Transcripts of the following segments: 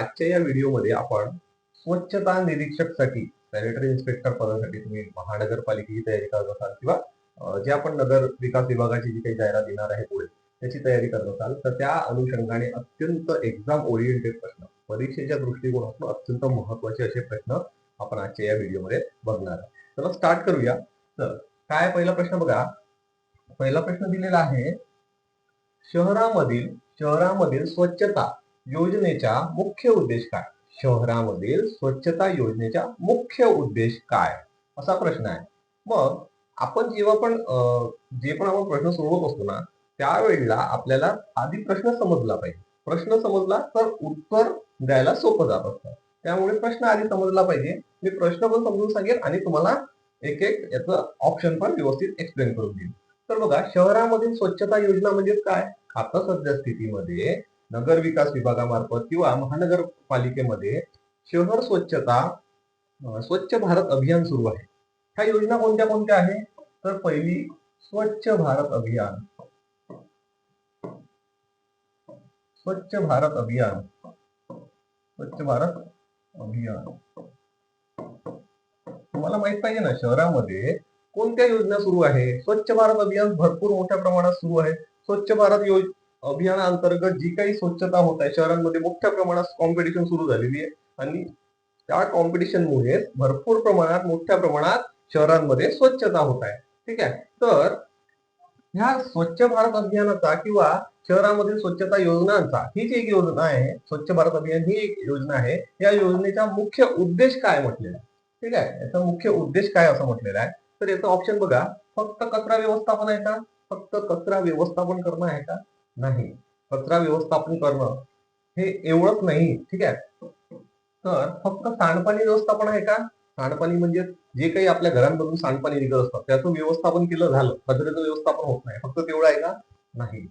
आजच्या या व्हिडिओमध्ये आपण स्वच्छता निरीक्षकसाठी सॅनिटरी इन्स्पेक्टर पदासाठी तुम्ही महानगरपालिकेची तयारी करत असाल किंवा जे आपण नगर विकास विभागाची जी काही जाहिरात येणार आहे पुढे त्याची तयारी करत असाल तर त्या अनुषंगाने अत्यंत एक्झाम ओरिएंटेड प्रश्न परीक्षेच्या दृष्टिकोनातून अत्यंत महत्त्वाचे असे प्रश्न आपण आजच्या या व्हिडिओमध्ये बघणार आहे चला स्टार्ट करूया. तर काय पहिला प्रश्न बघा. पहिला प्रश्न दिलेला आहे शहरामधील शहरामधील स्वच्छता योजनेचा मुख्य उद्देश काय? शहरामधील स्वच्छता योजनेचा मुख्य उद्देश काय? असा प्रश्न आहे. मग आपण जेव्हा पण जे पण आपण प्रश्न सोडवत असतो ना त्यावेळेला आपल्याला आधी प्रश्न समजला पाहिजे. प्रश्न समजला तर उत्तर द्यायला सोपं जात असतं. त्यामुळे प्रश्न आधी समजला पाहिजे. मी प्रश्न पण समजून सांगेल आणि तुम्हाला एक एक याचं ऑप्शन पण व्यवस्थित एक्सप्लेन करून देईल तर बघा शहरामधील स्वच्छता योजना म्हणजे काय? आता सध्या स्थितीमध्ये नगर विकास विभागामार्फत किंवा महानगरपालिकेमध्ये शहर स्वच्छता स्वच्छ भारत अभियान सुरू आहे. ह्या योजना कोणत्या कोणत्या आहे? तर पहिली स्वच्छ भारत अभियान. स्वच्छ भारत अभियान. स्वच्छ भारत अभियान. तुम्हाला माहीत पाहिजे ना शहरामध्ये कोणत्या योजना सुरू आहे? स्वच्छ भारत अभियान भरपूर मोठ्या प्रमाणात सुरू आहे. स्वच्छ भारत योज अभियानाअंतर्गत जी काही स्वच्छता होत आहे शहरांमध्ये मोठ्या प्रमाणात कॉम्पिटिशन सुरू झालेली आहे. आणि त्या कॉम्पिटिशनमुळे भरपूर प्रमाणात मोठ्या प्रमाणात शहरांमध्ये स्वच्छता होत आहे. ठीक आहे? तर ह्या स्वच्छ भारत अभियानाचा किंवा शहरामधील स्वच्छता योजनांचा ही जी एक योजना आहे. स्वच्छ भारत अभियान ही एक योजना आहे. या योजनेचा मुख्य उद्देश काय म्हटलेला आहे? ठीक आहे? याचा मुख्य उद्देश काय असं म्हटलेला आहे? तर याचं ऑप्शन बघा. फक्त कचरा व्यवस्थापन आहे का? फक्त कचरा व्यवस्थापन करणं आहे का? नाही. कचरा व्यवस्थापन करणं हे एवढंच नाही ठीक आहे? तर फक्त सांडपाणी व्यवस्थापन आहे का? सांडपाणी म्हणजे जे काही आपल्या घरांमधून सांडपाणी निघत असतं त्याचं व्यवस्थापन केलं झालं. कचऱ्याचं व्यवस्थापन होत नाही. फक्त तेवढं आहे का? नाही.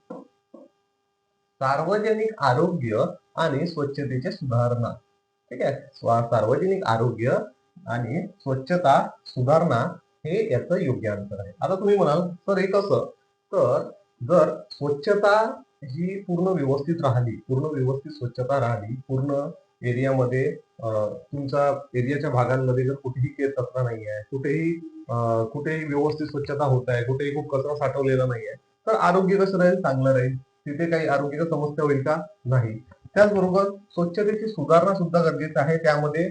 सार्वजनिक आरोग्य आणि स्वच्छतेचे सुधारणा. ठीक आहे? सार्वजनिक आरोग्य आणि स्वच्छता सुधारणा हे याचं योग्य अंतर आहे. आता तुम्ही म्हणाल सर हे कसं? तर जर स्वच्छता ही पूर्ण व्यवस्थित राहिली पूर्ण व्यवस्थित स्वच्छता राहिली पूर्ण एरियामध्ये तुमचा तुमच्या एरियाच्या भागांमध्ये जर कुठेही केस कचरा नाही आहे कुठेही कुठेही व्यवस्थित स्वच्छता होत आहे कुठेही खूप कचरा साठवलेला नाही आहे तर आरोग्य कसं राहील चांगलं राहील. तिथे काही आरोग्याच्या समस्या होईल का? नाही. त्याचबरोबर स्वच्छतेची सुधारणा सुद्धा गरजेचं आहे. त्यामध्ये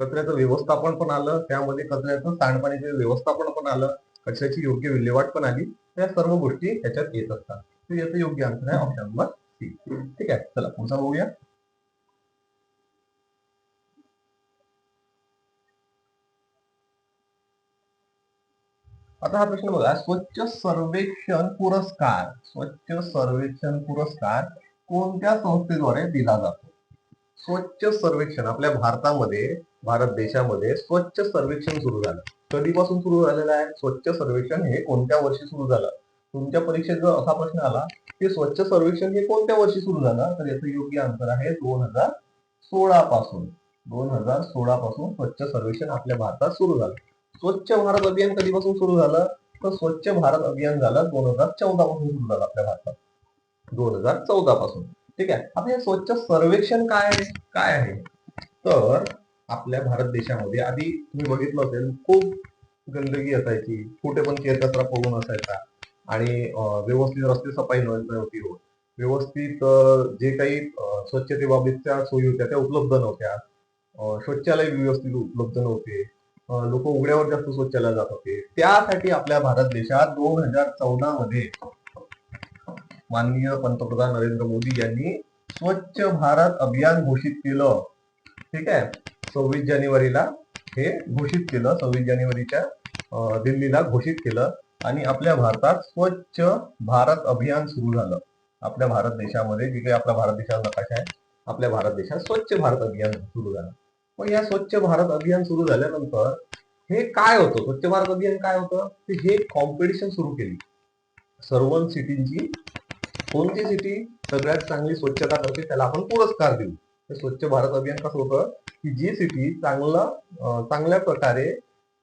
कचऱ्याचं व्यवस्थापन पण आलं त्यामध्ये कचऱ्याचं सांडपाणीचं व्यवस्थापन पण आलं कचऱ्याची योग्य विल्हेवाट पण आली. त्या सर्व गोष्टी ह्याच्यात येत असतात. तर याचं योग्य आन्सर आहे ऑप्शन नंबर सी ठीक आहे चला पुढचा बघूया. आता हा प्रश्न बघा स्वच्छ सर्वेक्षण पुरस्कार स्वच्छ सर्वेक्षण पुरस्कार कोणत्या संस्थेद्वारे दिला जातो? स्वच्छ सर्वेक्षण आपल्या भारतामध्ये भारत देशामध्ये स्वच्छ सर्वेक्षण सुरू झालं. कधीपासून सुरू झालेलं आहे? स्वच्छ सर्वेक्षण हे कोणत्या वर्षी सुरू झालं? तुमच्या परीक्षेत जर असा प्रश्न आला की स्वच्छ सर्वेक्षण हे कोणत्या वर्षी सुरू झालं? तर याचं योग्य आन्सर आहे दोन हजार सोळा पासून. दोन हजार सोळा पासून स्वच्छ सर्वेक्षण आपल्या भारतात सुरू झालं. स्वच्छ भारत अभियान कधीपासून सुरू झालं? तर स्वच्छ भारत अभियान झालं दोन हजार चौदा पासून सुरू झालं आपल्या भारतात. दोन हजार चौदा पासून. ठीक आहे? आता हे स्वच्छ सर्वेक्षण काय आहे? काय आहे? तर आपल्या भारत देशामध्ये. आधी तुम्ही बघितलं असेल खूप गंदगी असायची. कुठे पण केर कचरा पडून असायचा. आणि व्यवस्थित रस्ते सफाई नव्हती होत. व्यवस्थित जे काही स्वच्छतेबाबतच्या सोयी होत्या त्या उपलब्ध नव्हत्या. शौचालय व्यवस्थित उपलब्ध नव्हते. लोक उघड्यावर जास्त स्वच्छालय जात होते. त्यासाठी आपल्या भारत देशात दोन हजार चौदा मध्ये माननीय पंतप्रधान नरेंद्र मोदी यांनी स्वच्छ भारत अभियान घोषित केलं. ठीक आहे? सव्वीस जानेवारीला हे घोषित केलं सव्वीस जानेवारीच्या दिल्लीला घोषित केलं आणि आपल्या भारतात स्वच्छ भारत अभियान सुरू झालं. आपल्या भारत देशामध्ये जे काही आपला भारत देशाचा नकाशा आहे आपल्या भारत देशात स्वच्छ भारत अभियान सुरू झालं. मग या स्वच्छ भारत अभियान सुरू झाल्यानंतर हे काय होतं? स्वच्छ भारत अभियान काय होतं? हे कॉम्पिटिशन सुरू केली. सर्व सिटींची कोणती सिटी सगळ्यात चांगली स्वच्छता करते त्याला आपण पुरस्कार देऊ. स्वच्छ भारत अभियान कसं होतं? की जी सिटी चांगलं चांगल्या प्रकारे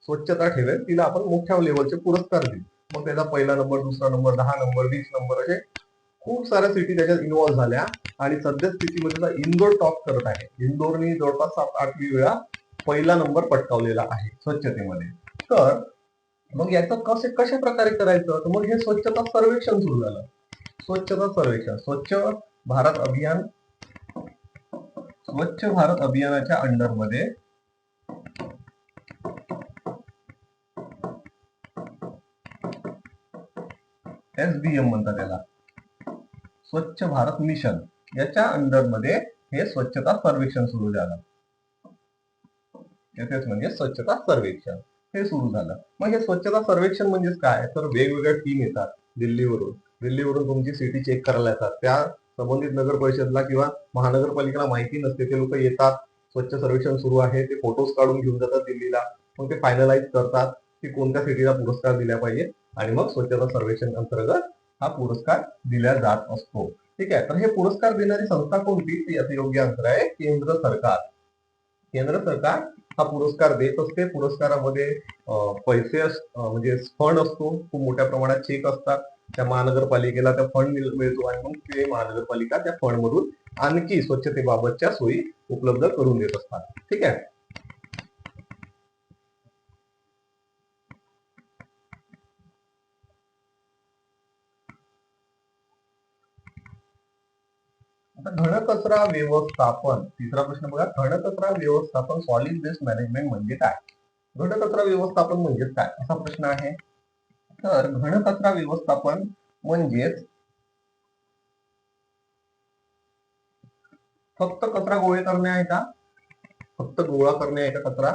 स्वच्छता ठेवेल तिला आपण मोठ्या लेवलचे पुरस्कार देऊ. मग त्याचा पहिला नंबर दुसरा नंबर दहा नंबर वीस नंबर असे खूप साऱ्या सिटी त्याच्यात इन्व्हॉल्व्ह झाल्या. आणि सध्या स्थितीमध्ये इंदोर टॉप करत आहे. इंदोरनी जवळपास सात आठवी वेळा पहिला नंबर पटकावलेला आहे स्वच्छतेमध्ये. तर मग याचं कसे कशा प्रकारे करायचं? तर मग हे स्वच्छता सर्वेक्षण सुरू झालं. स्वच्छता सर्वेक्षण स्वच्छ भारत अभियान स्वच्छ भारत अभियानाच्या अंडरमध्ये एस बी एम म्हणतात त्याला. स्वच्छ भारत मिशन याच्या अंडरमध्ये हे स्वच्छता सर्वेक्षण सुरू झालं. तेच म्हणजे स्वच्छता सर्वेक्षण. हे सुरू झालं. मग हे स्वच्छता सर्वेक्षण म्हणजेच काय? तर वेगवेगळ्या टीम येतात दिल्लीवरून. दिल्लीवरून तुमची सिटी चेक करायला येतात. त्या संबंधित नगर परिषदला किंवा महानगरपालिकेला माहिती नसते. ते लोक येतात स्वच्छ सर्वेक्षण सुरू आहे ते फोटोज काढून घेऊन जातात दिल्लीला. मग ते फायनलाइज करतात की कोणत्या सिटीला पुरस्कार दिला पाहिजे आणि मग स्वच्छता सर्वेक्षण अंतर्गत हा पुरस्कार दिला जात असतो. ठीक आहे तर हे पुरस्कार देणारी संस्था कोणती? याचं योग्य अंतर आहे केंद्र सरकार. केंद्र सरकार हा पुरस्कार देत असते. पुरस्कारामध्ये पैसे म्हणजे फंड असतो. खूप मोठ्या प्रमाणात चेक असतात. त्या महानगरपालिकेला त्या फंड मिळतो आणि मग ते महानगरपालिका त्या फंड मधून आणखी स्वच्छतेबाबतच्या सोयी उपलब्ध करून देत असतात. ठीक आहे? व्यवस्थापन, तिसरा प्रश्न बघा. घनकचरा व्यवस्थापन सॉलिड वेस्ट मॅनेजमेंट म्हणजे काय? घनकचरा व्यवस्थापन म्हणजेच काय? असा प्रश्न आहे. तर घनकचरा व्यवस्थापन म्हणजेच फक्त कचरा गोळे करणे आहे का? फक्त गोळा करणे आहे का कचरा?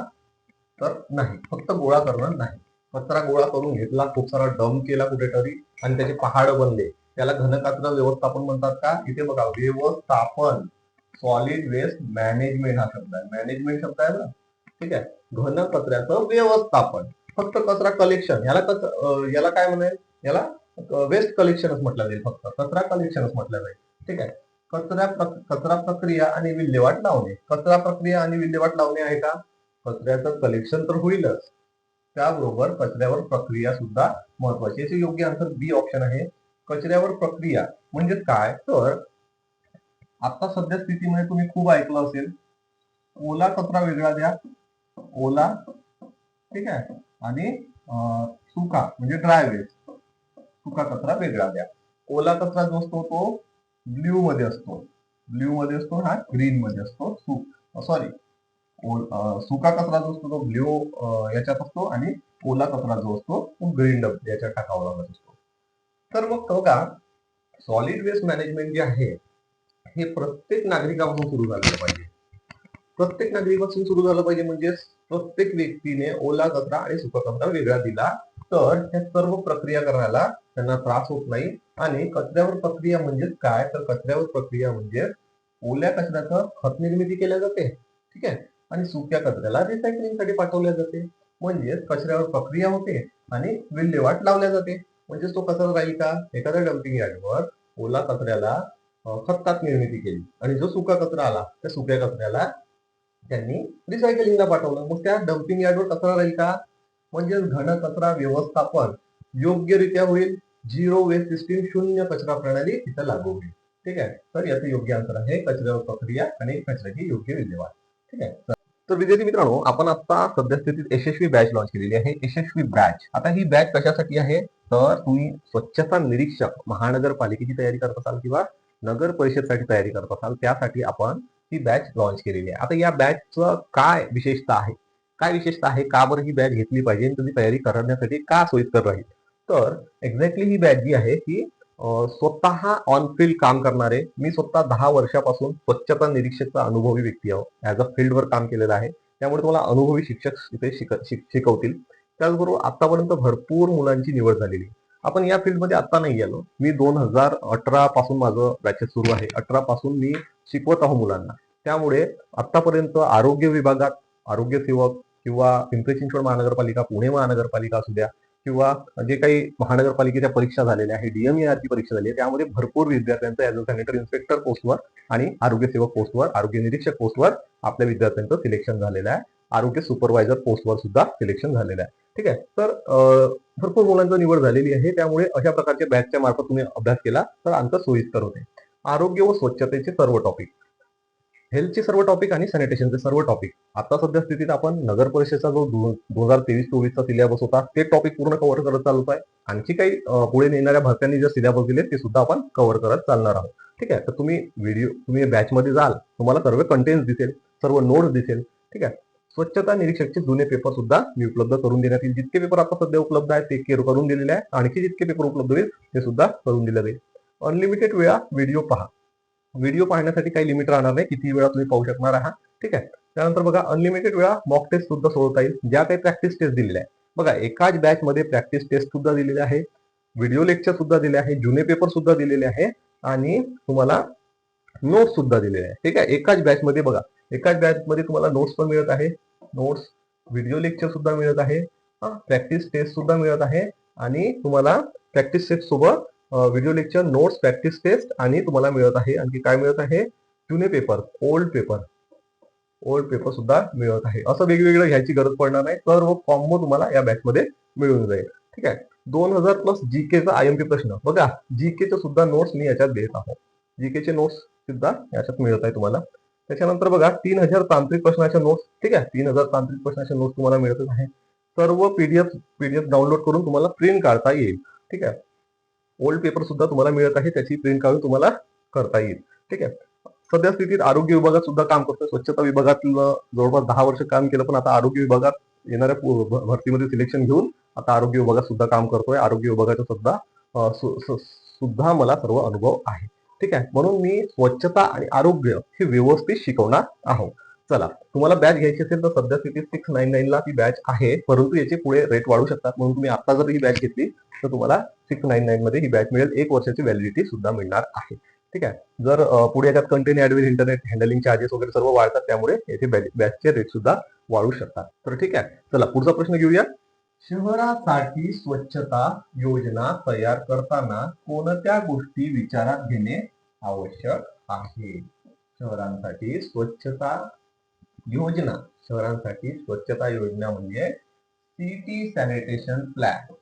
तर नाही फक्त गोळा करणं नाही. कचरा गोळा करून घेतला खूप सारा डंप केला कुठेतरी आणि त्याचे पहाड बनले. त्याला घनकचरा व्यवस्थापन म्हणतात का? इथे बघा व्यवस्थापन सॉलिड वेस्ट मॅनेजमेंट हा शब्द आहे. मॅनेजमेंट शब्द आहे ना? ठीक आहे. घन कचऱ्याचं व्यवस्थापन. फक्त कचरा कलेक्शन याला कच याला काय म्हणेल? याला वेस्ट कलेक्शनच म्हटलं जाईल फक्त. कचरा कलेक्शनच म्हटलं जाईल. ठीक आहे? कचरा कचरा प्रक्रिया आणि विल्हेवाट लावणे. कचरा प्रक्रिया आणि विल्हेवाट लावणे आहे का? कचऱ्याचं कलेक्शन तर होईलच. त्याबरोबर कचऱ्यावर प्रक्रिया सुद्धा महत्वाची याचे योग्य आन्सर बी ऑप्शन आहे. कचऱ्यावर प्रक्रिया म्हणजे काय? तर आता सध्या स्थितीमध्ये तुम्ही खूप ऐकलं असेल. ओला कचरा वेगळा द्या. ओला ठीक आहे? आणि सुका म्हणजे ड्राय वेस्ट सुका कचरा वेगळा द्या. ओला कचरा जो असतो तो ब्ल्यू मध्ये असतो. ब्ल्यू मध्ये असतो हा ग्रीन मध्ये असतो. सॉरी सुका कचरा जो असतो तो ब्ल्यू याच्यात असतो आणि ओला कचरा जो असतो तो ग्रीन याच्यात टाकावा लागत असतो. तर मग बघा सॉलिड वेस्ट मॅनेजमेंट जे आहे हे प्रत्येक नागरिकापासून सुरू झालं पाहिजे. प्रत्येक नागरिकापासून सुरू झालं पाहिजे म्हणजे प्रत्येक व्यक्तीने ओला कचरा आणि सुका कचरा वेगळा दिला तर ह्या सर्व प्रक्रिया करायला त्यांना त्रास होत नाही. आणि कचऱ्यावर प्रक्रिया म्हणजेच काय? तर कचऱ्यावर प्रक्रिया म्हणजे ओल्या कचऱ्याचं खत निर्मिती केल्या जाते. ठीक आहे? आणि सुक्या कचऱ्याला रिसायकलिंगसाठी पाठवल्या जाते. म्हणजेच कचऱ्यावर प्रक्रिया होते आणि विल्हेवाट लावल्या जाते. म्हणजेच तो कचरा राहील का? एखाद्या डम्पिंग यार्डवर ओला कचऱ्याला खतात निर्मिती केली. आणि जो सुका कचरा आला त्या सुक्या कचऱ्याला त्यांनी रिसायकलिंगला पाठवलं. मग त्या कचरा राहील का? घन कचरा व्यवस्थापन योग्यरित्या होईल. झिरो वेस्ट सिस्टीम शून्य कचरा प्रणाली तिथं लागू होईल. ठीक आहे? तर याचं योग्य अंतर आहे. कचऱ्यावर प्रक्रिया आणि कचऱ्याची योग्य विल्हेवाट. ठीक तर- तर विद्यार्थी मित्रांनो, आपण आता सध्या स्थितीत यशस्वी बॅच लॉन्च केलेली आहे. यशस्वी बॅच आता ही बॅच कशासाठी आहे? तर तुम्ही स्वच्छता निरीक्षक महानगरपालिकेची तयारी करत असाल किंवा नगर परिषदसाठी तयारी करत असाल, त्यासाठी ही बॅच लॉन्च केलेली आहे. आता या बॅचचं काय विशेषता आहे? काय विशेषता आहे? का बरं ही बॅच घेतली पाहिजे आणि तुम्ही तयारी करण्यासाठी का सोयीस्कर राहील? तर एक्झॅक्टली ही बॅच जी आहे ही स्वतः ऑन फील्ड काम करणारे मी स्वतः दहा वर्षापासून स्वच्छता निरीक्षकचा अनुभवी व्यक्ती आहो. ॲज अ फील्डवर काम केलेलं आहे. त्यामुळे तुम्हाला अनुभवी शिक्षक इथे शिक- शिक- शिकवतील. त्याचबरोबर आतापर्यंत भरपूर मुलांची निवड झालेली. आहे. आपण या फील्डमध्ये आता नाही गेलो मी दोन हजार अठरा पासून माझं बॅचेस सुरू आहे. अठरा पासून मी शिकवत आहो मुलांना. त्यामुळे आतापर्यंत आरोग्य विभागात आरोग्य सेवक किंवा पिंपरी चिंचवड महानगरपालिका पुणे महानगरपालिका असू द्या किंवा जे काही महानगरपालिकेच्या परीक्षा झालेल्या आहे डीएमएआरची परीक्षा झाली आहे त्यामध्ये भरपूर विद्यार्थ्यांचं ऍज अ सॅनिटरी इन्स्पेक्टर पोस्टवर आणि आरोग्य सेवक पोस्टवर आरोग्य निरीक्षक पोस्टवर आपल्या विद्यार्थ्यांचं सिलेक्शन झालेलं आहे. आरोग्य सुपरवायझर पोस्टवर सुद्धा सिलेक्शन झालेलं आहे. ठीक आहे? तर भरपूर मुलांची निवड झालेली आहे. त्यामुळे अशा प्रकारच्या बॅचच्या मार्फत तुम्ही अभ्यास केला तर अंक सोयीस्कर होते. आरोग्य व स्वच्छतेचे सर्व टॉपिक हेल्थचे सर्व टॉपिक आणि सॅनिटेशनचे सर्व टॉपिक आता सध्या स्थितीत आपण नगर परिषदेचा जो दोन हजार तेवीस चोवीसचा सिलेबस होता ते टॉपिक पूर्ण कव्हर करत चालत आहे. आणखी काही पुढे नेणाऱ्या भरत्यांनी जे सिलेबस दिले ते सुद्धा आपण कव्हर करत चालणार आहोत. ठीक आहे? तर तुम्ही व्हिडिओ तुम्ही बॅचमध्ये जाल तुम्हाला सर्व कंटेंट दिसेल सर्व नोट्स दिसेल. ठीक आहे? स्वच्छता निरीक्षकचे जुने पेपर सुद्धा मी उपलब्ध करून देण्यात येईल. जितके पेपर आता सध्या उपलब्ध आहेत ते केअर करून दिलेले आहे. आणखी जितके पेपर उपलब्ध होईल ते सुद्धा करून दिले जाईल. अनलिमिटेड वेळा व्हिडिओ पहा. व्हिडिओ पाहण्यासाठी काही लिमिट राहणार नाही. किती वेळा तुम्ही पाहू शकणार आहात. ठीक आहे? त्यानंतर बघा अनलिमिटेड वेळा मॉक टेस्ट सुद्धा सोडवता येईल. ज्या काही प्रॅक्टिस टेस्ट दिलेल्या आहे बघा एकाच बॅच मध्ये प्रॅक्टिस टेस्ट सुद्धा दिलेले आहे. व्हिडिओ लेक्चर सुद्धा दिले आहे. जुने पेपर सुद्धा दिलेले आहे. आणि तुम्हाला नोट्स सुद्धा दिलेले आहे. ठीक आहे? एकाच बॅच मध्ये बघा. एकाच बॅच मध्ये तुम्हाला नोट्स पण मिळत आहे. नोट्स व्हिडिओ लेक्चर सुद्धा मिळत आहे. प्रॅक्टिस टेस्ट सुद्धा मिळत आहे. आणि तुम्हाला प्रॅक्टिस टेस्ट सोबत video lecture notes practice test आणि तुम्हाला मिळत आहे. आणखी काय मिळत आहे? जुने paper old paper old paper सुद्धा मिळत आहे. असं वेगवेगळं घ्यायची गरज पडणार नाही. सर्व कॉम्बो तुम्हाला या बॅचमध्ये मिळून जाईल. ठीक आहे? दोन हजार प्लस जीकेचा पी प्रश्न. बघा जी केचे सुद्धा नोट्स मी याच्यात देत आहोत. जीकेचे नोट्स सुद्धा याच्यात मिळत आहे तुम्हाला. त्याच्यानंतर बघा तीन हजार तांत्रिक प्रश्नाच्या नोट्स ठीक आहे? तीन हजार तांत्रिक प्रश्नाच्या नोट्स तुम्हाला मिळतच आहे. सर्व पीडीएफ पीडीएफ डाउनलोड करून तुम्हाला प्रिंट काढता येईल. ठीक आहे? ओल्ड पेपर सुद्धा तुम्हाला मिळत आहे त्याची प्रिंट काढून तुम्हाला करता येईल. ठीक आहे? सध्या स्थितीत आरोग्य विभागात सुद्धा काम करतोय. स्वच्छता विभागातलं जवळपास दहा वर्ष काम केलं पण आता आरोग्य विभागात येणाऱ्या भरतीमध्ये सिलेक्शन घेऊन आता आरोग्य विभागात सुद्धा काम करतोय. आरोग्य विभागाचा सुद्धा सुद्धा मला सर्व अनुभव आहे. ठीक आहे? म्हणून मी स्वच्छता आणि आरोग्य हे व्यवस्थित शिकवणार आहोत. चला तुम्हाला बॅच घ्यायची असेल तर सध्या स्थितीत सिक्स नाईन नाईन ला ती बॅच आहे परंतु याचे पुढे रेट वाढू शकतात. म्हणून तुम्ही आता जर ही बॅच घेतली तर तुम्हाला सिक्स नाईन नाईन मध्ये ही बॅच मिळेल. एक वर्षाची व्हॅलिडिटी सुद्धा मिळणार आहे. ठीक आहे? जर पुढे याच्यात content add internet handling charges वगैरे सर्व वाढतात त्यामुळे येथे बॅचचे रेट सुद्धा वाढू शकतात. तर ठीक आहे. चला पुढचा प्रश्न घेऊया. शहरासाठी स्वच्छता योजना तयार करताना कोणत्या गोष्टी विचारात घेणे आवश्यक आहे? शहरांसाठी स्वच्छता योजना शहरांसाठी स्वच्छता योजना म्हणजे city sanitation plan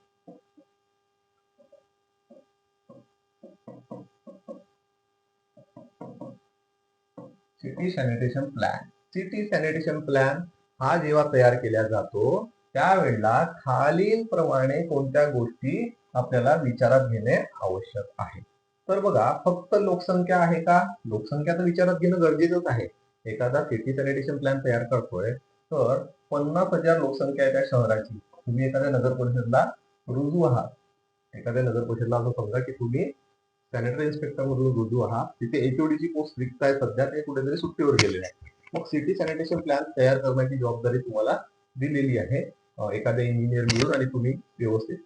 city sanitation plan city sanitation plan हा जेव्हा तयार केला जातो त्यावेळेला खालील प्रमाणे कोणत्या गोष्टी आपल्याला विचारात घेणे आवश्यक आहे? तर बघा फक्त लोकसंख्या आहे का? लोकसंख्या तर विचारात घेणं गरजेचंच आहे. एखादा सिटी सॅनिटेशन प्लॅन तयार करतोय तर पन्नास हजार लोकसंख्या आहे त्या शहराची. तुम्ही एखाद्या नगर परिषदला रुजू आहात. एखाद्या नगर परिषदला असं समजा की तुम्ही सॅनिटरी इन्स्पेक्टर मधून रुजू आहात. तिथे एचओडीची पोस्ट रिक्त आहे. सध्या ते कुठेतरी सुट्टीवर गेलेले आहे मग सिटी सॅनिटेशन प्लॅन तयार करण्याची जबाबदारी तुम्हाला दिलेली आहे. एखाद्या इंजिनियर मिळून आणि तुम्ही व्यवस्थित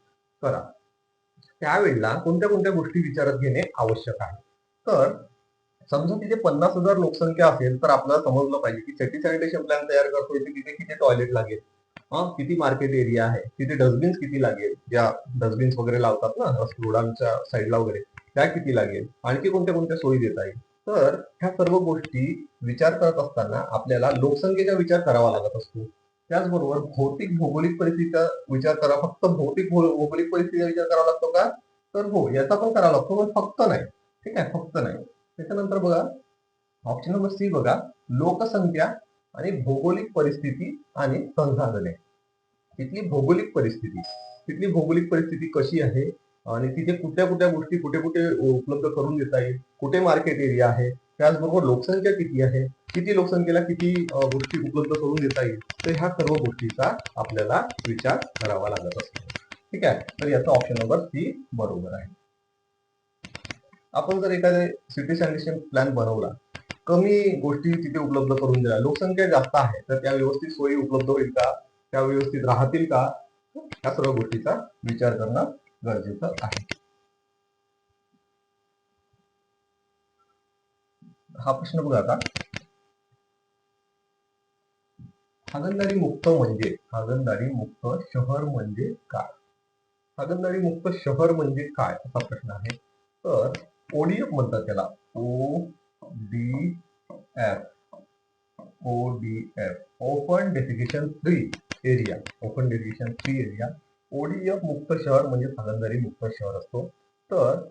करा. त्यावेळेला कोणत्या कोणत्या गोष्टी विचारात घेणे आवश्यक आहे? तर समजा तिथे पन्नास हजार लोकसंख्या असेल तर आपल्याला समजलं पाहिजे की सिटी सॅनिटेशन प्लॅन तयार करतोय तिथे किती टॉयलेट लागेल. हा? किती मार्केट एरिया आहे? तिथे डस्टबिन्स किती लागेल? ज्या डस्टबिन्स वगैरे लावतात ना रोडांच्या साईडला वगैरे त्या किती लागेल? आणखी कोणत्या कोणत्या सोयी देता येईल? तर ह्या सर्व गोष्टी विचार करत असताना आपल्याला लोकसंख्येचा विचार करावा लागत असतो. त्याचबरोबर भौतिक भौगोलिक परिस्थितीचा विचार करा. फक्त भौतिक भौगोलिक परिस्थितीचा विचार करावा लागतो का? तर हो याचा पण करावा लागतो पण फक्त नाही. ठीक आहे? फक्त नाही. त्याच्यानंतर बघा ऑप्शन नंबर सी बघा. लोकसंख्या आणि भौगोलिक परिस्थिती आणि संसाधने. तिथली भौगोलिक परिस्थिती. तिथली भौगोलिक परिस्थिती कशी आहे? आणि तिथे कुठल्या कुठल्या गोष्टी कुठे कुठे उपलब्ध करून देता येईल कुठे मार्केट एरिया आहे? त्याचबरोबर लोकसंख्या किती आहे? किती लोकसंख्येला किती गोष्टी उपलब्ध करून देता येईल तर ह्या सर्व गोष्टीचा आपल्याला विचार करावा लागत असतो. ठीक आहे? तर याचा ऑप्शन नंबर सी बरोबर आहे. आपण जर एखादे सिटी सॅनिटेशन प्लॅन बनवला कमी गोष्टी तिथे उपलब्ध करून दिल्या लोकसंख्या जास्त आहे तर त्या व्यवस्थित सोयी उपलब्ध होईल का? त्या व्यवस्थित राहतील का? या सर्व गोष्टीचा विचार करणं गरजेचं आहे. हा प्रश्न बघा आता. हागणदारी मुक्त म्हणजे हागणदारी मुक्त शहर म्हणजे काय? हागणदारी मुक्त शहर म्हणजे काय? असा प्रश्न आहे. तर ओडीएफ म्हणतात त्याला. O D F ODF open defecation free area open defecation free area ODF मुक्त शहर म्हणजे फलंदारी मुक्त शहर असतो. तर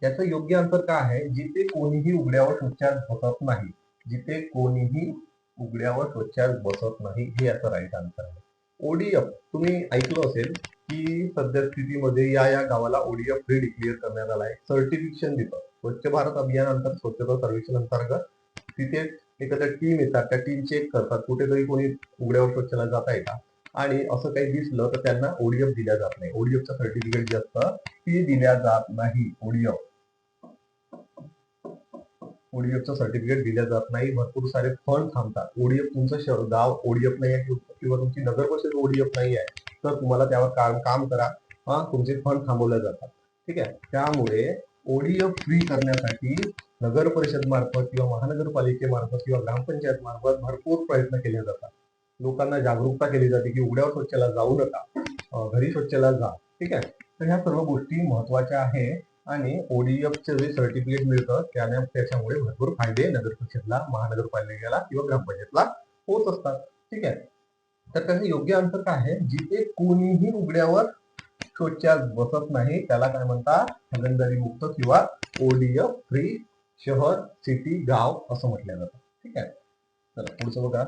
त्याचं योग्य अंतर काय आहे? जिथे कोणीही उघड्यावर शौचास बसत नाही. जिथे कोणीही उघड्यावर शौचास बसत नाही. हे याचं राईट आन्सर आहे. ओडीएफ तुम्ही ऐकलं असेल की सध्या स्थितीमध्ये या या गावाला ओडीएफ फ्री डिक्लेअर करण्यात आला आहे सर्टिफिकेशन देतं. स्वच्छ भारत अभियान अंतर्गत स्वच्छता सर्वेक्षण अंतर्गत तिथे एखाद्या टीम येतात. त्या टीम चेक करतात. कुठेतरी कोणी उघड्यावर स्वच्छला जात आहे का? आणि असं काही दिसलं तर त्यांना ओडीएफ दिल्या जात नाही. ओडीएफचं सर्टिफिकेट जे असतं ते दिल्या जात नाही. ओडीएफ ओडीएफचं सर्टिफिकेट दिल्या जात नाही. भरपूर सारे फंड थांबतात. ओडीएफ तुमचं शहर गाव ओडीएफ नाही आहे किंवा- किंवा तुमची नगर परिषद ओडीएफ नाही आहे. तर तुम्हाला त्यावर काम काम करा. हा तुमचे फंड थांबवले जातात. ठीक आहे? त्यामुळे ओडीएफ फ्री करण्यासाठी नगर परिषद मार्फत किंवा महानगरपालिकेमार्फत किंवा ग्रामपंचायत मार्फत भरपूर प्रयत्न केले जातात. लोकांना जागरूकता केली जाते की उघड्यावर स्वच्छला जाऊ नका. घरी स्वच्छला जा. ठीक आहे? तर ह्या सर्व गोष्टी महत्त्वाच्या आहे आणि ओडीएफचं जे सर्टिफिकेट मिळतं त्याने त्याच्यामुळे भरपूर फायदे नगर परिषदला महानगरपालिकेला किंवा ग्रामपंचायतला होत असतात. ठीक आहे? तर त्याचं योग्य आन्सर काय आहे? जिथे कोणीही उघड्यावर शौचास बसत नाही त्याला काय म्हणतात? हागणदारी मुक्त किंवा ओडीएफ फ्री शहर सिटी गाव असं म्हटलं जातं. ठीक आहे? चला पुढचं बघा.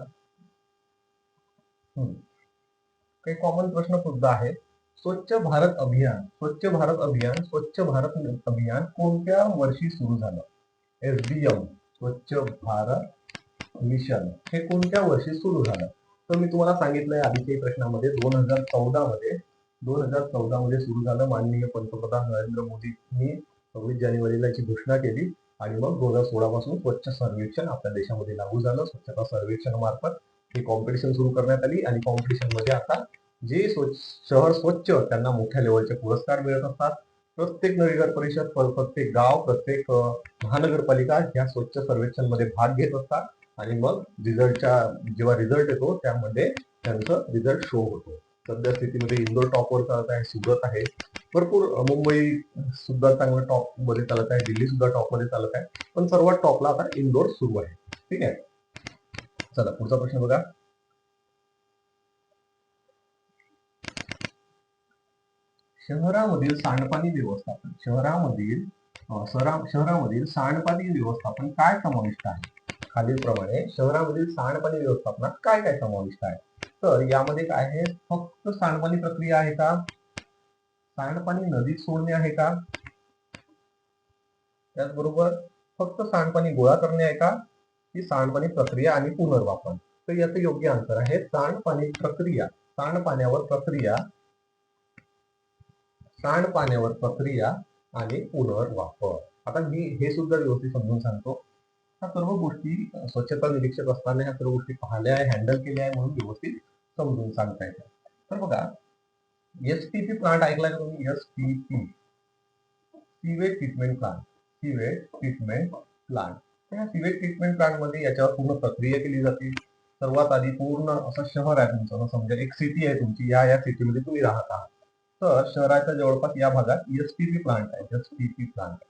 हम्म. काही कॉमन प्रश्न सुद्धा आहे. स्वच्छ भारत अभियान स्वच्छ भारत अभियान स्वच्छ भारत अभियान कोणत्या वर्षी सुरू झालं? एसडीएम स्वच्छ भारत मिशन हे कोणत्या वर्षी सुरू झालं? तर मी तुम्हाला सांगितलंय आधीच्या प्रश्नामध्ये दोन हजार चौदा मध्ये दोन हजार चौदा मध्ये सुरू झालं माननीय पंतप्रधान नरेंद्र मोदींनी सव्वीस जानेवारीला याची घोषणा केली आणि मग दोन हजार सोळा पासून स्वच्छ सर्वेक्षण आपल्या देशामध्ये लागू झालं. स्वच्छता सर्वेक्षण मार्फत ही कॉम्पिटिशन सुरू करण्यात आली आणि कॉम्पिटिशनमध्ये आता जे स्वच्छ शहर स्वच्छ त्यांना मोठ्या लेवलचे पुरस्कार मिळत असतात. प्रत्येक नगर परिषद प्रत्येक गाव प्रत्येक महानगरपालिका ह्या स्वच्छ सर्वेक्षणमध्ये भाग घेत असतात. आणि मग रिझल्टच्या जेव्हा रिझल्ट येतो त्यामध्ये त्यांचं रिझल्ट शो होतो. सध्या स्थितीमध्ये इंदोर टॉपवर चालत आहे सुरत आहे. भरपूर मुंबई सुद्धा चांगलं टॉपमध्ये चालत आहे दिल्ली सुद्धा टॉपमध्ये चालत आहे. पण सर्वात टॉपला आता इंदोर सुरू आहे. ठीक आहे? चला पुढचा प्रश्न बघा. शहरामधील सांडपाणी व्यवस्थापन शहरामधील शहरामधील सांडपाणी व्यवस्थापन काय समाविष्ट आहे? खालीलप्रमाणे शहरामधील सांडपाणी व्यवस्थापनात काय काय समाविष्ट आहे? तर यामध्ये काय आहे? फक्त सांडपाणी प्रक्रिया आहे का? सांडपाणी नदीत सोडणे आहे का? त्याचबरोबर फक्त सांडपाणी गोळा करणे आहे का? ही सांडपाणी प्रक्रिया आणि पुनर्वापर. तर याचं योग्य अंतर आहे सांडपाणी प्रक्रिया. सांडपाण्यावर प्रक्रिया. सांडपाण्यावर प्रक्रिया आणि पुनर्वापर. आता मी हे सुद्धा व्यवस्थित समजून सांगतो. ह्या सर्व गोष्टी अं, स्वच्छता निरीक्षक असताना सर्व गोष्टी पाहिल्या आहे हँडल व्यवस्थित समजून सांगता येतात तर बघा एस टी पी प्लांट ऐकलाय का तुम्ही? S T P sewage treatment plant sewage treatment plant ह्या सिवेज ट्रीटमेंट प्लांट मध्ये याच्यावर पूर्ण प्रक्रिया केली जाते. सर्वात आधी पूर्ण शहर आहे तुमचं असं समजा एक सिटी आहे तुमची या या सिटीमध्ये तुम्ही राहत. आहात तर शहराच्या जवळपास या भागात एस टी पी प्लांट आहे एस प्लांट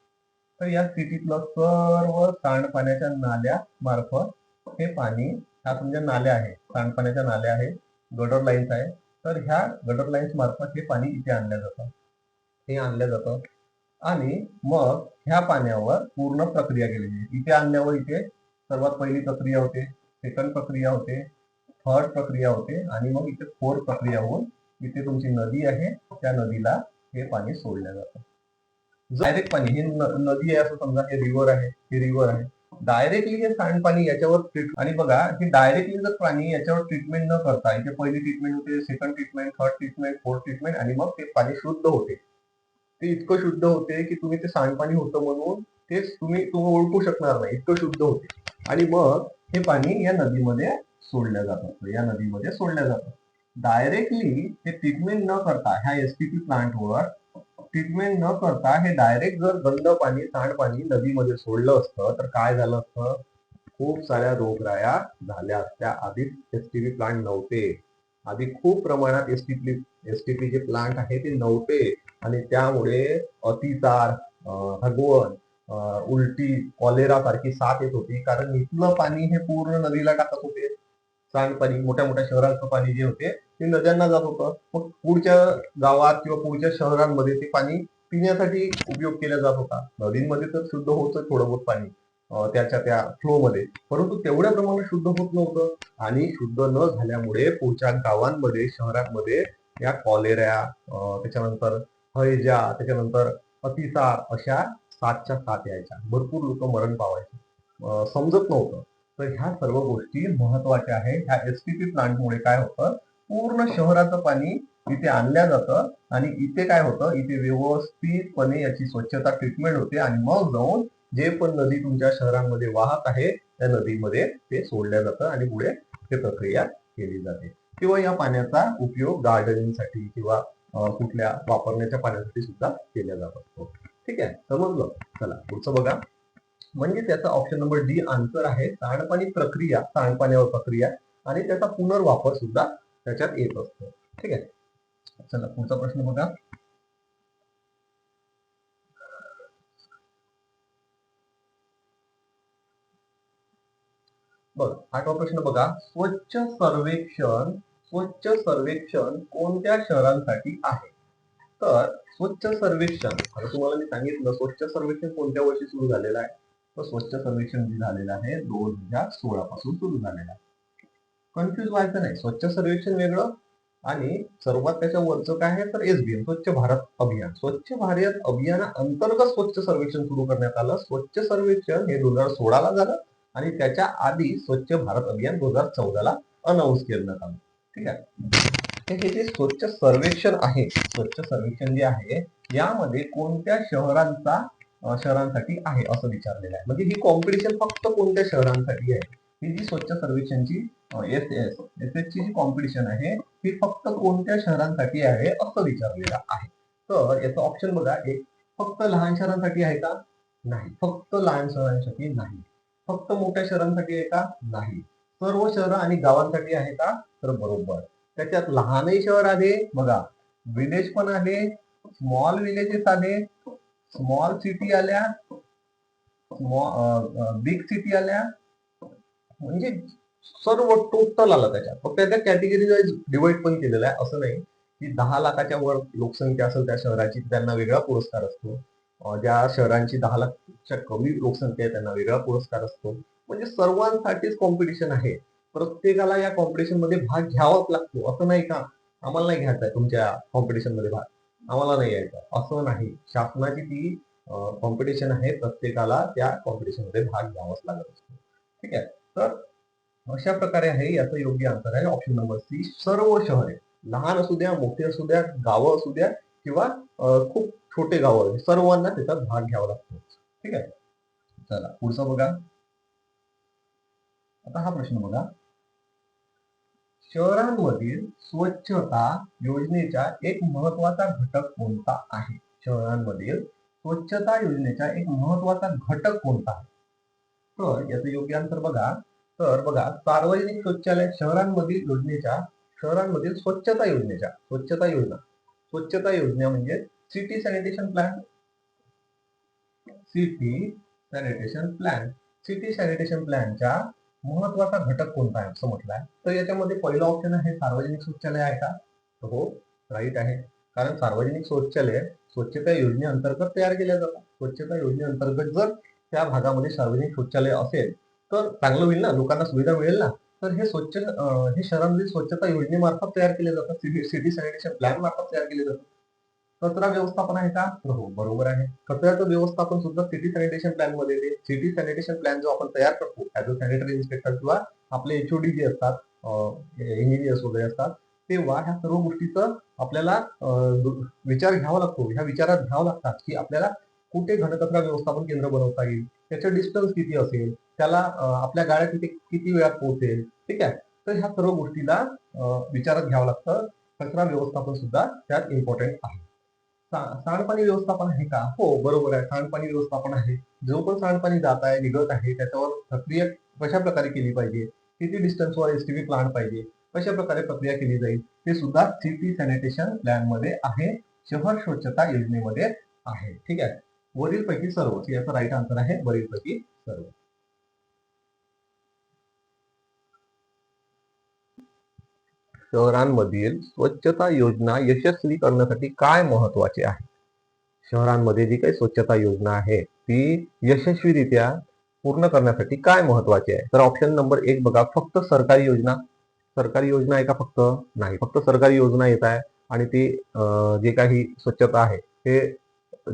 तर या सिटीतलं सर्व सांडपाण्याच्या नाल्या मार्फत हे पाणी ह्या तुमच्या नाल्या आहे. सांडपाण्याच्या नाल्या आहे गटर लाईन्स आहे. तर ह्या गटर लाईन्स मार्फत हे पाणी इथे आणलं जातं. हे आणलं जातं. आणि मग ह्या पाण्यावर पूर्ण प्रक्रिया केली जाते इथे आणल्यावर इथे सर्वात पहिली प्रक्रिया होते सेकंड प्रक्रिया होते थर्ड प्रक्रिया होते आणि मग इथे फोर्थ प्रक्रिया होऊन इथे तुमची नदी आहे. त्या नदीला हे पाणी सोडलं जातं. डायरेक्ट पाणी हे नदी आहे असं समजा हे रिव्हर आहे हे रिव्हर आहे. डायरेक्टली हे सांडपाणी याच्यावर ट्रीट आणि बघा हे डायरेक्टली जर पाणी याच्यावर ट्रीटमेंट न करता इथे पहिली ट्रीटमेंट होते second treatment third treatment fourth treatment आणि मग ते पाणी शुद्ध होते. ते इतकं शुद्ध होते की तुम्ही ते सांडपाणी होतं म्हणून तेच तुम्ही तुम्ही ओळखू शकणार नाही. इतकं शुद्ध होते. आणि मग हे पाणी या नदीमध्ये सोडलं जातं. या नदीमध्ये सोडलं जातं. डायरेक्टली हे ट्रीटमेंट न करता ह्या एस टी प्लांटवर ट्रीटमेंट न करता हे डायरेक्ट जर गंद पाणी सांडपाणी नदीमध्ये सोडलं असतं तर काय झालं असतं? खूप साऱ्या रोगराया झाल्या असत्या. आधी एस टी पी प्लांट नव्हते. आधी खूप प्रमाणात S T S T P जे प्लांट आहे ते नव्हते. आणि त्यामुळे अतिसार हगवण उलटी कॉलेरा सारखी साथ येत होती. कारण इथलं पाणी हे पूर्ण नदीला टाकत होते. सांडपाणी मोठ्या मोठ्या शहरांचं पाणी जे होते ते नद्यांना जात होतं. मग पुढच्या गावात किंवा पुढच्या शहरांमध्ये ते पाणी पिण्यासाठी उपयोग केला जात होता. नदींमध्ये तर शुद्ध होतं थोडं बहुत पाणी त्याच्या त्या फ्लोमध्ये. परंतु तेवढ्या प्रमाणात शुद्ध होत नव्हतं. आणि शुद्ध न झाल्यामुळे पुढच्या गावांमध्ये शहरांमध्ये या कॉलेऱ्या त्याच्यानंतर हैजा त्याच्यानंतर अतिसार अशा सातच्या सात यायच्या. भरपूर लोक मरण पावायचे. समजत नव्हतं. तर ह्या सर्व गोष्टी महत्त्वाच्या आहेत. ह्या एस टी पी प्लांटमुळे काय होतं? पूर्ण शहराचं पाणी इथे आणल्या जातं आणि इथे काय होतं? इथे व्यवस्थितपणे याची स्वच्छता ट्रीटमेंट होते आणि मग जाऊन जे पण नदी तुमच्या शहरांमध्ये वाहत आहे त्या नदीमध्ये ते सोडल्या जातं आणि पुढे ते प्रक्रिया केली जाते. किंवा या पाण्याचा उपयोग गार्डनिंगसाठी किंवा कुठल्या वापरण्याच्या पाण्यासाठी सुद्धा केला जात असतो. ठीक आहे? समजलं? चला पुढचं बघा. म्हणजे त्याचा ऑप्शन नंबर डी आन्सर आहे सांडपाणी प्रक्रिया सांडपाण्यावर प्रक्रिया आणि त्याचा पुनर्वापर सुद्धा त्याच्यात येत असतो. ठीक आहे? चला पुढचा प्रश्न बघा. बघ आठवा प्रश्न बघा. स्वच्छ सर्वेक्षण स्वच्छ सर्वेक्षण कोणत्या शहरांसाठी आहे? तर स्वच्छ सर्वेक्षण आता तुम्हाला मी सांगितलं स्वच्छ सर्वेक्षण कोणत्या वर्षी सुरू झालेलं आहे? तर स्वच्छ सर्वेक्षण जे झालेलं आहे दोन हजार सोळा पासून सुरू झालेलं आहे. कन्फ्यूज व्हायचं नाही. स्वच्छ सर्वेक्षण वेगळं आणि सर्वात त्याच्या वरचं काय आहे? तर एसबीएम स्वच्छ भारत अभियान. स्वच्छ भारत अभियाना अंतर्गत स्वच्छ सर्वेक्षण सुरू करण्यात आलं. स्वच्छ सर्वेक्षण हे दोन हजार सोळाला झालं आणि त्याच्या आधी स्वच्छ भारत अभियान दोन हजार चौदाला अनाऊन्स करण्यात आलं ठीक आहे? हे जे स्वच्छ सर्वेक्षण आहे स्वच्छ सर्वेक्षण जे आहे यामध्ये कोणत्या शहरांचा शहरांसाठी आहे असं विचारलेलं आहे. म्हणजे ही कॉम्पिटिशन फक्त कोणत्या शहरांसाठी आहे? ही जी स्वच्छ सर्वेक्षणची एस एस एस एस ची जी कॉम्पिटिशन आहे. ती फक्त कोणत्या शहरांसाठी आहे असं विचारलेलं आहे. तर याचं ऑप्शन बघा एक फक्त लहान शहरांसाठी आहे का? नाही. फक्त लहान शहरांसाठी नाही. फक्त मोठ्या शहरांसाठी आहे का? नाही. सर्व शहर आणि गावांसाठी आहे का? तर बरोबर. त्याच्यात लहानही शहर आहे बघा. विलेज पण आहे स्मॉल विलेजेस आले स्मॉल सिटी आल्या बिग सिटी आल्या. म्हणजे सर्व टोटल आला त्याच्यात. फक्त त्या कॅटेगरी वाईज डिवाइड पण केलेलं आहे. असं नाही की दहा लाखाच्या वर लोकसंख्या असेल त्या शहराची त्यांना वेगळा पुरस्कार असतो. ज्या शहरांची दहा लाखच्या कमी लोकसंख्या आहे त्यांना वेगळा पुरस्कार असतो. म्हणजे सर्वांसाठीच कॉम्पिटिशन आहे. प्रत्येकाला या कॉम्पिटिशनमध्ये भाग घ्यावाच लागतो. असं नाही का? आम्हाला नाही घ्यायचा आहे तुमच्या कॉम्पिटिशनमध्ये भाग. आम्हाला नाही यायचा असं नाही. शासनाची ती कॉम्पिटिशन आहे. प्रत्येकाला त्या कॉम्पिटिशनमध्ये भाग घ्यावाच लागत असतो. ठीक आहे? तर अशा प्रकारे आहे याचं योग्य आन्सर आहे. ऑप्शन नंबर सी सर्व शहरे लहान असू द्या मोठे असू द्या गावं असू द्या किंवा खूप छोटे गावं सर्वांना त्याचा भाग घ्यावा लागतो. ठीक आहे? चला पुढचा बघा. आता हा प्रश्न बघा. शहरांमधील स्वच्छता योजनेचा एक महत्त्वाचा घटक कोणता आहे? शहरांमधील स्वच्छता योजनेचा एक महत्त्वाचा घटक कोणता आहे? तर याचं योग्य आन्सर बघा. तर बघा सार्वजनिक शौचालय शहरांमधील योजनेच्या शहरांमधील स्वच्छता योजनेच्या स्वच्छता योजना. स्वच्छता योजना म्हणजे city sanitation plan city sanitation plan city sanitation प्लॅनच्या महत्त्वाचा घटक कोणता आहे असं म्हटलं आहे तर याच्यामध्ये पहिलं ऑप्शन आहे सार्वजनिक शौचालय आहे का? हो राईट आहे. कारण सार्वजनिक शौचालय स्वच्छता योजनेअंतर्गत तयार केल्या जातात. स्वच्छता योजनेअंतर्गत जर त्या भागामध्ये सार्वजनिक शौचालय असेल तर चांगलं होईल ना? लोकांना सुविधा मिळेल ना? तर हे स्वच्छ हे शहरांमधील स्वच्छता योजनेमार्फत तयार केले जातात. सिटी सॅनिटेशन प्लॅन मार्फत तयार केले जातात. कचरा व्यवस्थापन आहे का? हो बरोबर आहे. कचऱ्याचं व्यवस्थापन सुद्धा सिटी सॅनिटेशन प्लॅनमध्ये येते. सिटी सॅनिटेशन प्लॅन जो आपण तयार करतो ऍज अ सॅनिटरी इन्स्पेक्टर किंवा आपले एचओडी जे असतात इंजिनियर्स वगैरे असतात तेव्हा ह्या सर्व गोष्टीचं आपल्याला विचार घ्यावा लागतो. ह्या विचारात घ्यावं लागतात की आपल्याला कुठे घनकचरा व्यवस्थापन केंद्र बनवता येईल त्याचं डिस्टन्स किती असेल त्याला आपल्या गाड्या तिथे किती वेळात पोहोचेल ठीक आहे? तर ह्या सर्व गोष्टीला विचारात घ्यावं लागतं. कचरा व्यवस्थापन सुद्धा त्यात इम्पॉर्टंट आहे. सांडपाणी व्यवस्थापन आहे का? हो बरोबर आहे. सांडपाणी व्यवस्थापन आहे. जो पण सांडपाणी जात आहे निघत आहे त्याच्यावर प्रक्रिया कशा प्रकारे केली पाहिजे? किती डिस्टन्सवर एसटीव्ही प्लांट पाहिजे? कशा प्रकारे प्रक्रिया केली जाईल? ते सुद्धा सिटी सॅनिटेशन प्लॅनमध्ये आहे. शहर स्वच्छता योजनेमध्ये आहे. ठीक आहे? वरीलपैकी सर्व याचा राईट आन्सर आहे वरीलपैकी सर्व शहरांमधील स्वच्छता योजना यशस्वी करण्यासाठी काय महत्त्वाचे आहे? शहरांमध्ये जी काही स्वच्छता योजना आहे ती यशस्वीरित्या पूर्ण करण्यासाठी काय महत्त्वाचे आहे? तर ऑप्शन नंबर एक बघा फक्त सरकारी योजना. सरकारी योजना आहे का फक्त? नाही. फक्त सरकारी योजना येत आहे आणि ती जे काही स्वच्छता आहे ते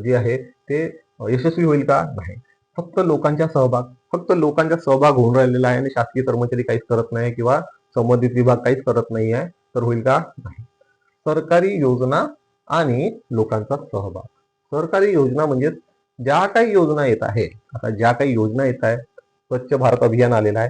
जे आहे ते यशस्वी होईल का? नाही. फक्त लोकांचा सहभाग, फक्त लोकांचा सहभाग होऊन राहिलेला आहे आणि शासकीय कर्मचारी काहीच करत नाही किंवा संबंधित विभाग काहीच करत नाही आहे, तर होईल का? नाही. सरकारी योजना आणि लोकांचा सहभाग. सरकारी योजना म्हणजे ज्या काही योजना येत आहे, आता ज्या काही योजना येत आहे, स्वच्छ भारत अभियान आलेलं आहे.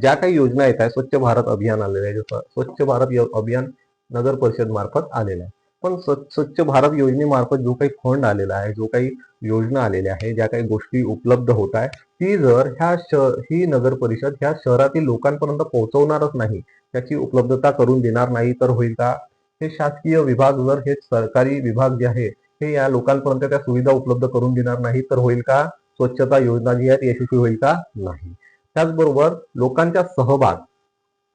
ज्या काही योजना येत आहे, स्वच्छ भारत अभियान आलेलं आहे, जसं स्वच्छ भारत अभियान नगर परिषद मार्फत आलेला आहे. पण स्वच्छ भारत योजनेमार्फत जो काही फंड आलेला आहे जो काही योजना आलेल्या आहे ज्या काही गोष्टी उपलब्ध होत आहे ती जर ह्या श- ही नगर परिषद ह्या शहरातील लोकांपर्यंत पोहोचवणारच नाही त्याची उपलब्धता करून देणार नाही तर होईल का? हे शासकीय विभाग जर हे सरकारी विभाग जे आहे हे या लोकांपर्यंत त्या सुविधा उपलब्ध करून देणार नाही तर होईल का? स्वच्छता योजना जी आहे ती यशस्वी होईल का? नाही. त्याचबरोबर लोकांचा सहभाग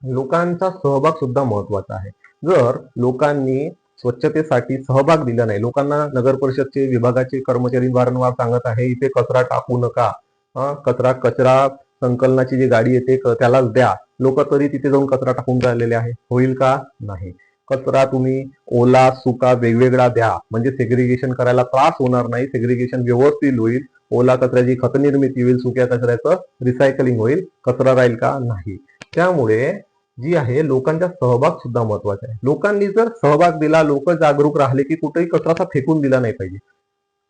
लोकांचा सहभाग सुद्धा महत्त्वाचा आहे. जर लोकांनी स्वच्छतेसाठी सहभाग दिला नाही लोकांना नगर परिषदचे विभागाचे कर्मचारी वारंवार सांगत आहे इथे कचरा टाकू नका हा, कचरा कचरा संकलनाची जी गाडी येते त्यालाच द्या. लोक तरी तिथे जाऊन कचरा टाकून राहिलेले आहे होईल का? नाही. कचरा तुम्ही ओला सुका वेगवेगळा द्या. म्हणजे सेग्रिगेशन करायला त्रास होणार नाही. सेग्रिगेशन व्यवस्थित होईल. ओला कचऱ्याची खतनिर्मिती होईल सुक्या कचऱ्याचं रिसायकलिंग होईल. कचरा राहील का? नाही. त्यामुळे जी आहे लोकांचा सहभाग सुद्धा महत्त्वाचा आहे. लोकांनी जर सहभाग दिला लोक जागरूक राहिले की कुठेही कचराचा फेकून दिला नाही पाहिजे.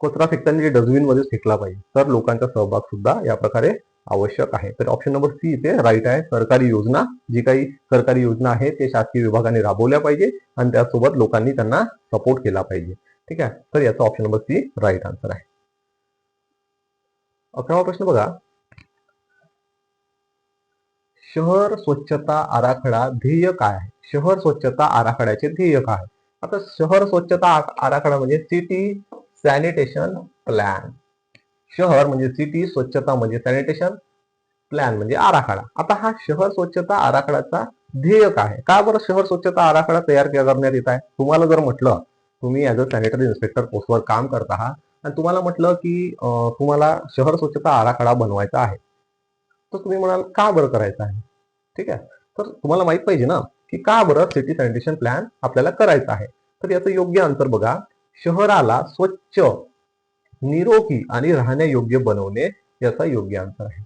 कचरा फेकताना डस्टबिनमध्ये फेकला पाहिजे तर लोकांचा सहभाग सुद्धा या प्रकारे आवश्यक आहे. तर ऑप्शन नंबर सी इथे राईट आहे. सरकारी योजना जी काही सरकारी योजना आहे ते शासकीय विभागाने राबवल्या पाहिजे आणि त्यासोबत लोकांनी त्यांना सपोर्ट केला पाहिजे. ठीक आहे? तर याचा option number C right answer आहे. अकरावा प्रश्न बघा. शहर स्वच्छता आराखडा ध्येय काय आहे? शहर स्वच्छता आराखड्याचे ध्येय काय आता शहर स्वच्छता आराखडा म्हणजे सिटी सॅनिटेशन प्लॅन शहर म्हणजे सिटी स्वच्छता म्हणजे सॅनिटेशन प्लॅन म्हणजे आराखडा. आता हा शहर स्वच्छता आराखड्याचा ध्येय काय आहे? का बरं शहर स्वच्छता आराखडा तयार करण्यात येत आहे? तुम्हाला जर म्हटलं तुम्ही ऍज अ सॅनिटरी इन्स्पेक्टर पोस्टवर काम करत आहात आणि तुम्हाला म्हटलं की तुम्हाला शहर स्वच्छता आराखडा बनवायचा आहे. तर तुम्ही म्हणाल का बरं करायचं आहे? ठीक आहे? तर तुम्हाला माहीत पाहिजे ना की का बरं सिटी सॅनिटेशन प्लॅन आपल्याला करायचा आहे? तर याचं योग्य अंतर बघा. शहराला स्वच्छ निरोगी आणि राहण्यायोग्य बनवणे याचा योग्य अंतर आहे.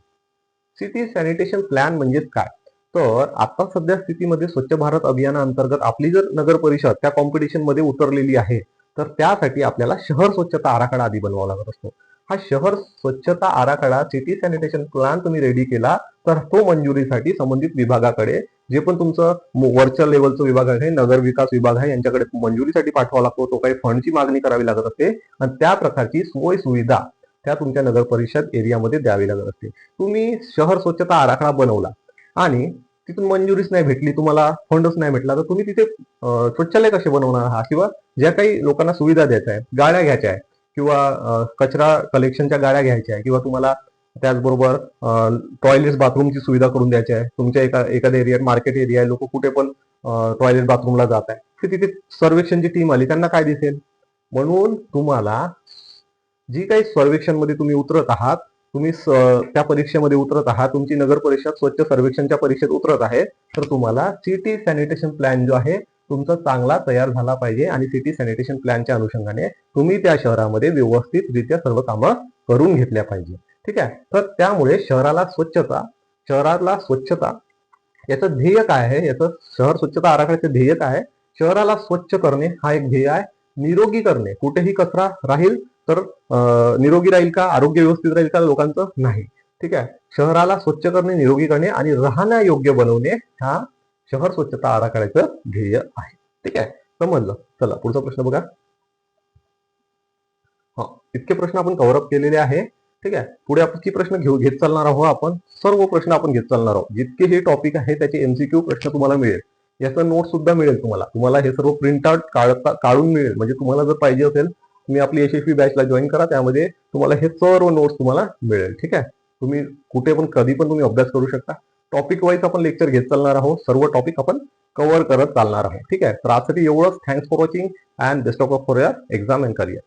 सिटी सॅनिटेशन प्लॅन म्हणजेच काय? तर आता सध्या स्थितीमध्ये स्वच्छ भारत अभियानाअंतर्गत आपली जर नगर परिषद त्या कॉम्पिटिशनमध्ये उतरलेली आहे तर त्यासाठी आपल्याला शहर स्वच्छता आराखडा आधी बनवावा लागत असतो. हा शहर स्वच्छता आराखडा सिटी सॅनिटेशन प्लॅन तुम्ही रेडी केला तर तो मंजुरीसाठी संबंधित विभागाकडे जे पण तुमचं वरच्या लेवलचं विभाग आहे नगर विकास विभाग आहे यांच्याकडे मंजुरीसाठी पाठवावा लागतो. तो काही फंडची मागणी करावी लागत असते आणि त्या प्रकारची सोय सुविधा त्या तुमच्या नगर परिषद एरियामध्ये द्यावी लागत असते. तुम्ही शहर स्वच्छता आराखडा बनवला आणि तिथून मंजुरीच नाही भेटली तुम्हाला फंडच नाही भेटला तर तुम्ही तिथे अं, शौचालय कसे बनवणार आहात किंवा ज्या काही लोकांना सुविधा द्यायच्या आहेत गाड्या घ्यायच्या आहेत किंवा कचरा कलेक्शनच्या गाड्या घ्यायच्या आहे किंवा तुम्हाला त्याचबरोबर टॉयलेट बाथरूमची सुविधा करून द्यायची आहे. तुमच्या एका एखाद्या एरियात मार्केट एरिया आहे. लोक कुठे पण टॉयलेट बाथरूमला जात आहे. तर तिथे सर्वेक्षणची टीम आली. त्यांना काय दिसेल? म्हणून तुम्हाला जी काही सर्वेक्षणमध्ये तुम्ही उतरत आहात तुम्ही त्या परीक्षेमध्ये उतरत आहात तुमची नगर परिषद स्वच्छ सर्वेक्षणच्या परीक्षेत उतरत आहे तर तुम्हाला सिटी सॅनिटेशन प्लॅन जो आहे तुमचा चांगला तयार झाला पाहिजे आणि सिटी सॅनिटेशन प्लॅनच्या अनुषंगाने तुम्ही त्या शहरामध्ये व्यवस्थितरित्या सर्व कामं करून घेतल्या पाहिजे. ठीक आहे? तर त्यामुळे शहराला स्वच्छता शहराला स्वच्छता याचं ध्येय काय आहे? याचं शहर स्वच्छता आराखड्याचं ध्येय काय आहे? शहराला स्वच्छ करणे हा एक ध्येय आहे. निरोगी करणे कुठेही कचरा राहील तर निरोगी राहील का? आरोग्य व्यवस्थित राहील का लोकांचं? नाही. ठीक आहे? शहराला स्वच्छ करणे निरोगी करणे आणि राहण्यायोग्य बनवणे हा शहर स्वच्छता आराखड्याचं ध्येय आहे. ठीक आहे? समजलं चला पुढचा प्रश्न बघा. हा इतके प्रश्न आपण कव्हरअप केलेले आहे. ठीक आहे? पुढे आपण किती प्रश्न घेऊ घेत चालणार आहोत आपण? सर्व प्रश्न आपण घेत चालणार आहोत. जितके हे टॉपिक आहे त्याचे एमसीक्यू प्रश्न तुम्हाला मिळेल. याचा नोट सुद्धा मिळेल तुम्हाला. तुम्हाला हे सर्व प्रिंट आउट काढता काढून मिळेल. म्हणजे तुम्हाला जर पाहिजे असेल तुम्ही आपली यशस्वी बॅचला जॉईन करा. त्यामध्ये तुम्हाला हे सर्व नोट्स तुम्हाला मिळेल. ठीक आहे? तुम्ही कुठे पण कधी पण तुम्ही अभ्यास करू शकता. टॉपिक वाईज आपण लेक्चर घेत चालणार आहोत. सर्व टॉपिक आपण कव्हर करत चालणार आहोत. ठीक आहे? तर आजसाठी एवढंच. Thanks for watching and best of for your exam and career